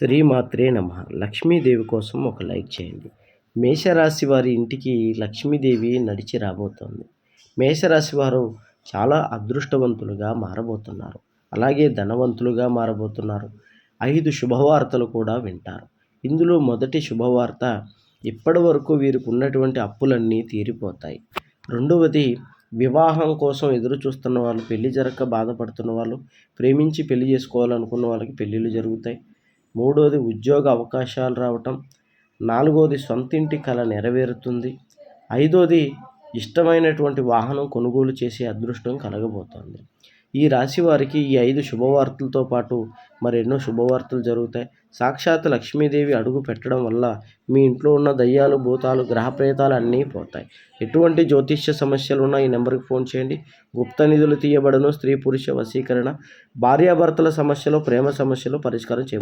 శ్రీమాత్రే నమ. లక్ష్మీదేవి కోసం ఒక లైక్ చేయండి. మేషరాశి వారి ఇంటికి లక్ష్మీదేవి నడిచి రాబోతోంది. మేషరాశి వారు చాలా అదృష్టవంతులుగా మారబోతున్నారు. అలాగే ధనవంతులుగా మారబోతున్నారు. ఐదు శుభవార్తలు కూడా వింటారు. ఇందులో మొదటి శుభవార్త ఇప్పటి వరకు వీరికి ఉన్నటువంటి అప్పులన్నీ తీరిపోతాయి. రెండవది వివాహం కోసం ఎదురు చూస్తున్న వాళ్ళు పెళ్ళి జరగక బాధపడుతున్న వాళ్ళు ప్రేమించి పెళ్ళి చేసుకోవాలనుకున్న వాళ్ళకి పెళ్ళిళ్ళు జరుగుతాయి. మూడోది ఉద్యోగ అవకాశాలు రావటం. నాలుగోది సొంతింటి కళ నెరవేరుతుంది. ఐదోది ఇష్టమైనటువంటి వాహనం కొనుగోలు చేసే అదృష్టం కలగబోతోంది. ఈ రాశి వారికి ఈ ఐదు శుభవార్తలతో పాటు మరెన్నో శుభవార్తలు జరుగుతాయి. సాక్షాత్ లక్ష్మీదేవి అడుగు పెట్టడం వల్ల మీ ఇంట్లో ఉన్న దయ్యాలు భూతాలు గ్రహప్రేతాలు అన్నీ పోతాయి. ఎటువంటి జ్యోతిష్య సమస్యలు ఉన్నా ఈ నెంబర్కి ఫోన్ చేయండి. గుప్త నిధులు తీయబడను స్త్రీ పురుష వశీకరణ భార్యాభర్తల సమస్యలు ప్రేమ సమస్యలు పరిష్కారం చేయ